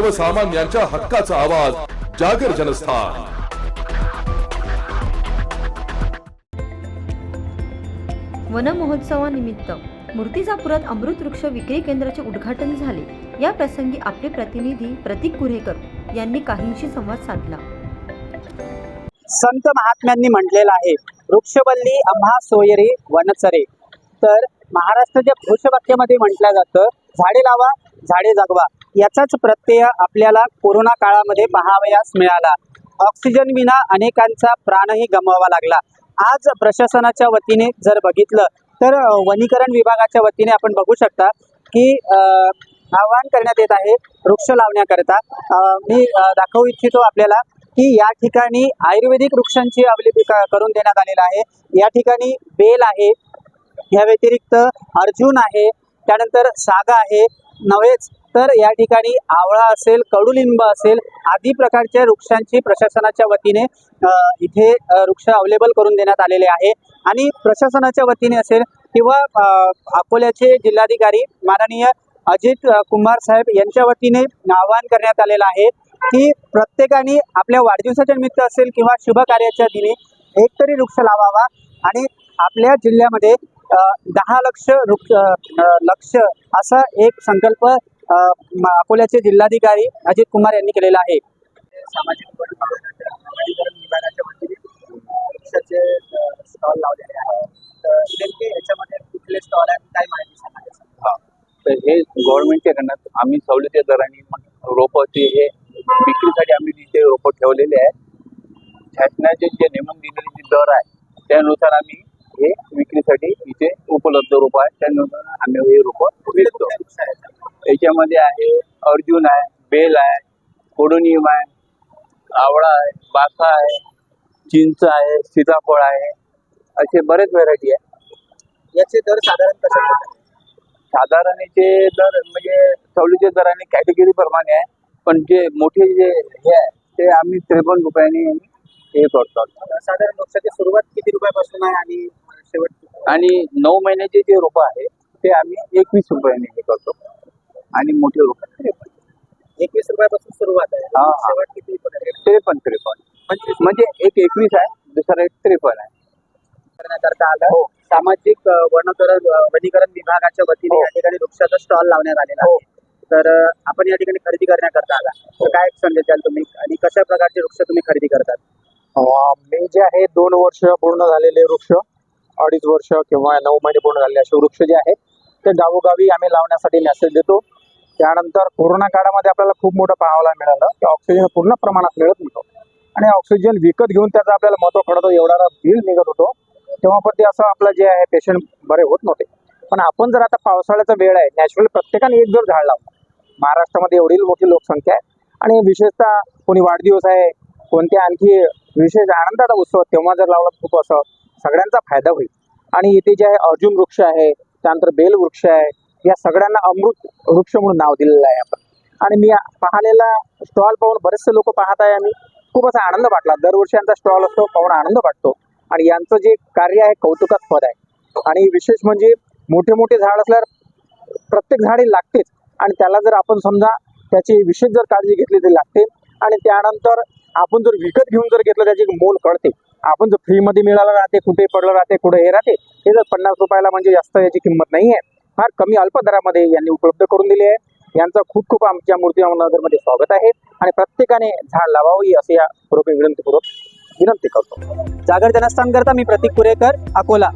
सर्वसामान्यांच्या हक्काचा आवाज जागर जनस्थान. वन महोत्सवानिमित्त मूर्तिजापुरात अमृत वृक्ष विक्री केंद्राचे उद्घाटन झाले. या प्रसंगी आपले प्रतिनिधी प्रतीक कुरेकर यांनी काहींशी संवाद साधला. संत महात्म्यांनी म्हटलेलं आहे वृक्षवल्ली आम्हा सोयरे वनचरे तर महाराष्ट्राच्या घोषवाक्यामध्ये म्हटलं जातं झाडे लावा झाडे जगवा याचाच प्रत्यय आपल्याला कोरोना काळामध्ये पाहावयास मिळाला. ऑक्सिजन विना अनेकांचा प्राणही गमवावा लागला. आज प्रशासनाच्या वतीने जर बघितलं तर वनीकरण विभागाच्या वतीने आपण बघू शकता की आवाहन करण्यात येत आहे वृक्ष लावण्याकरता. मी दाखवू इच्छितो आपल्याला की या ठिकाणी आयुर्वेदिक वृक्षांची अवलंबी करून देण्यात आलेलं आहे. या ठिकाणी बेल आहे या व्यतिरिक्त अर्जुन आहे त्यानंतर सागा आहे. नव्हेच तर या ठिकाणी आवळा असेल कडुलिंब असेल आदी प्रकारच्या वृक्षांची प्रशासनाच्या वतीने इथे वृक्ष अवेलेबल करून देण्यात आलेले आहे. आणि प्रशासनाच्या वतीने असेल किंवा अकोल्याचे जिल्हाधिकारी माननीय अजित कुमार साहेब यांच्या वतीने आवाहन करण्यात आलेलं आहे की प्रत्येकाने आपल्या वाढदिवसाच्या निमित्त असेल किंवा शुभ कार्याच्या दिनी एक तरी वृक्ष लावावा. आणि आपल्या जिल्ह्यामध्ये दहा लक्ष वृक्ष लक्ष असा एक संकल्प अकोल्याचे जिल्हाधिकारी अजित कुमार यांनी केलेला आहे. सामाजिक विभागाच्या वतीने स्टॉल लावलेले आहेत. तर नेमके याच्यामध्ये कुठले स्टॉल आहेत काय माहिती सांगा तर हे गव्हर्नमेंटच्या कडनं आम्ही सवलती दराने मग रोपाचे हे विक्रीसाठी आम्ही तिथे रोपं ठेवलेले आहे शासनाचे जे नेमून दिलेले जे दर आहे त्यानुसार आम्ही विक्रीसाठी इथे उपलब्ध रोपं आहेत त्यानुसार आम्ही हे रोपं विकतो याच्यामध्ये आहे अर्जुन आहे बेल आहे कोडोनियम आहे आवळा आहे बासा आहे चिंच आहे सीताफळ आहे असे बरेच व्हेरायटी आहे याचे दर साधारण प्रकारे? साधारण याचे दर म्हणजे सवलतीच्या दराने कॅटेगरी प्रमाणे आहे पण जे मोठे जे हे आहे ते आम्ही त्रेपन्न रुपयाने हे करतो साधारण वृक्षाची सुरुवात किती रुपयापासून आहे आणि? आणि नऊ महिन्याचे जे रोपं आहे ते आम्ही एकवीस रुपयाने हे करतो. आणि मोठे रोपं. एकवीस रुपयापासून सुरुवात आहे. हा, हा. त्रेपन्न त्रेपन्न. म्हणजे एक एकवीस आहे दुसरा एक त्रेपन्न आहे. करण्याकरता आलं. सामाजिक अ, वनीकरण वनीकरण विभागाच्या वतीने हो. या ठिकाणी वृक्षाचा स्टॉल लावण्यात आलेला आहे. तर अ, आपण या ठिकाणी खरेदी करण्याकरता आला. तर काय संदेश द्याल तुम्ही? आणि कशा प्रकारचे वृक्ष तुम्ही खरेदी करतात? मी जे आहे दोन वर्ष पूर्ण झालेले वृक्ष. अडीच वर्ष किंवा नऊ महिने पूर्ण झालेले असे वृक्ष जे आहेत ते गावोगावी आम्ही लावण्यासाठी मेसेज देतो. त्यानंतर कोरोना काळामध्ये आपल्याला खूप मोठं पाहायला मिळालं की ऑक्सिजन पूर्ण प्रमाणात मिळत नव्हतं. आणि ऑक्सिजन विकत घेऊन त्याचं आपल्याला महत्त्व कळतं एवढा बिल निघत होतो. तेव्हा पण ते असं आपलं जे आहे पेशंट बरे होत नव्हते. पण आपण जर आता पावसाळ्याचा वेळ आहे नॅचरल प्रत्येकाने एक जर झाड लावलं. महाराष्ट्रामध्ये एवढी मोठी लोकसंख्या आहे. आणि विशेषतः कोणी वाढदिवस आहे कोणत्या आणखी विशेष आनंदाचा उत्सव तेव्हा जर लावला खूप असं सगळ्यांचा फायदा होईल. आणि इथे जे आहे अर्जुन वृक्ष आहे त्यानंतर बेल वृक्ष आहे या सगळ्यांना अमृत वृक्ष म्हणून नाव दिलेलं आहे आपण. आणि मी पाहिलेला स्टॉल पाहून बरेचसे लोक पाहत आहे आम्ही. खूप असा आनंद वाटला. दरवर्षी यांचा स्टॉल असतो पाहून आनंद वाटतो. आणि यांचं जे कार्य आहे कौतुकास्पद आहे. आणि विशेष म्हणजे मोठे मोठे झाड असल्यावर प्रत्येक झाडे लागतेच. आणि त्याला जर आपण समजा त्याची विशेष जर काळजी घेतली तरी लागते. आणि त्यानंतर आपण जर विकत घेऊन जर घेतलं त्याची मोल कळते. आपण जर फ्रीमध्ये मिळालं राहते कुठे पडलं राहते कुठे हे राहते हे जर पन्नास रुपयाला म्हणजे जास्त याची किंमत नाही आहे. फार कमी अल्प दरामध्ये यांनी उपलब्ध करून दिली आहे. यांचं खूप खूप आमच्या मूर्ती नगरमध्ये स्वागत आहे. आणि प्रत्येकाने झाड लावावी असे या पूर्वक विनंतीपूर्वक विनंती करतो. जागर जनस्थान करता मी प्रतीक कुरेकर अकोला.